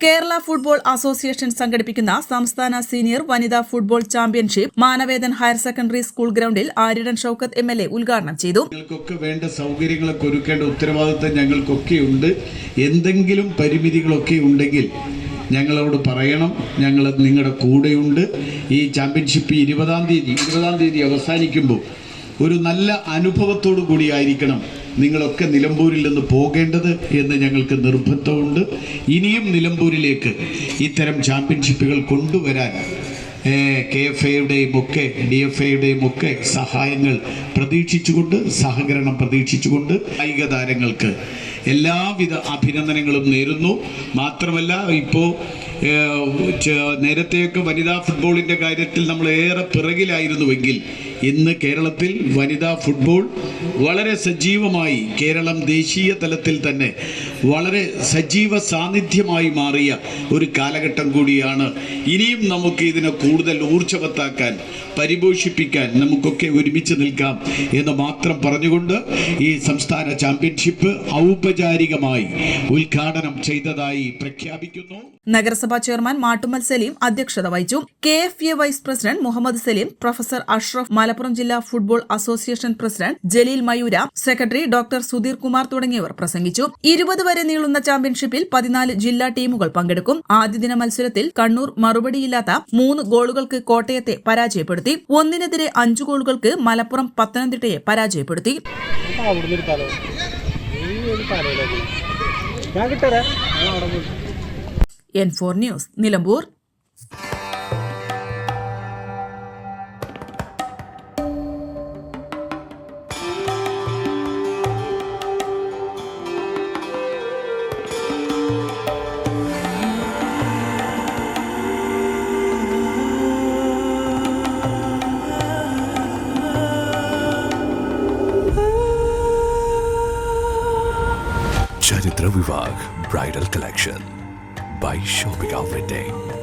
Kerala football association സംഘടിപ്പിക്കുന്ന സംസ്ഥാന senior വനിതാ football championship Manavedan higher secondary school ഗ്രൗണ്ടിൽ Aryadan Shoukath M L A ഉദ്ഘാടനം ചെയ്തു. ഞങ്ങൾക്കൊക്കെ വേണ്ട സൗകര്യങ്ങളൊക്കെ ഒരുക്കേണ്ട ഉത്തരവാദിത്തം ഞങ്ങൾക്കൊക്കെ ഉണ്ട് എന്തെങ്കിലും പരിമിതികളൊക്കെ ഉണ്ടെങ്കിൽ ഞങ്ങളോട് പറയണം. ഞങ്ങൾ നിങ്ങളുടെ കൂടെയുണ്ട്. ഈ ചാമ്പ്യൻഷിപ്പ് ഇരുപതാം തീയതി ഇരുപതാം തീയതി അവസാനിക്കുമ്പോൾ ഒരു നല്ല അനുഭവത്തോടു കൂടിയായിരിക്കണം നിങ്ങളൊക്കെ നിലമ്പൂരിൽ നിന്ന് പോകേണ്ടത് എന്ന് ഞങ്ങൾക്ക് നിർബന്ധമുണ്ട്. ഇനിയും നിലമ്പൂരിലേക്ക് ഇത്തരം ചാമ്പ്യൻഷിപ്പുകൾ കൊണ്ടുവരാൻ കെ എഫ് എയുടെയും ഒക്കെ ഡി എഫ് എയുടെയും ഒക്കെ സഹായങ്ങൾ പ്രതീക്ഷിച്ചുകൊണ്ട് സഹകരണം പ്രതീക്ഷിച്ചുകൊണ്ട് കായിക താരങ്ങൾക്ക് എല്ലാവിധ അഭിനന്ദനങ്ങളും നേരുന്നു. മാത്രമല്ല ഇപ്പോൾ നേരത്തെയൊക്കെ വനിതാ ഫുട്ബോളിന്റെ കാര്യത്തിൽ നമ്മൾ ഏറെ പിറകിലായിരുന്നുവെങ്കിൽ ഇന്ന് കേരളത്തിൽ വനിതാ ഫുട്ബോൾ വളരെ സജീവമായി കേരളം ദേശീയ തലത്തിൽ തന്നെ വളരെ സജീവ സാന്നിധ്യമായി മാറിയ ഒരു കാലഘട്ടം കൂടിയാണ്. ഇനിയും നമുക്ക് ഇതിനെ കൂടുതൽ ഊർജവത്താക്കാൻ പരിപോഷിപ്പിക്കാൻ നമുക്കൊക്കെ ഒരുമിച്ച് നിൽക്കാം എന്ന് മാത്രം പറഞ്ഞുകൊണ്ട് ഈ സംസ്ഥാന ചാമ്പ്യൻഷിപ്പ് ഔപചാരികമായി ഉദ്ഘാടനം ചെയ്തതായി പ്രഖ്യാപിക്കുന്നു. നഗരസഭാ ചെയർമാൻ മാട്ടുമൽ സലീം അധ്യക്ഷത വഹിച്ചു. K F A vice president Muhammad Saleem professor Ashraf Malappuram ജില്ലാ football association president Jaleel Mayoora secretary doctor Sudheer Kumar തുടങ്ങിയവർ പ്രസംഗിച്ചു. ഇരുപത് വരെ നീളുന്ന ചാമ്പ്യൻഷിപ്പിൽ പതിനാല് ജില്ലാ ടീമുകൾ പങ്കെടുക്കും. ആദ്യ ദിന മത്സരത്തിൽ കണ്ണൂർ മറുപടിയില്ലാത്ത മൂന്ന് ഗോളുകൾക്ക് കോട്ടയത്തെ പരാജയപ്പെടുത്തി. ഒന്നിനെതിരെ അഞ്ചു ഗോളുകൾക്ക് മലപ്പുറം പത്തനംതിട്ടയെ പരാജയപ്പെടുത്തി. ഞാൻ കിട്ടരാ? N four news Nilambur Charithra Vivah bridal collection by Shobika Day.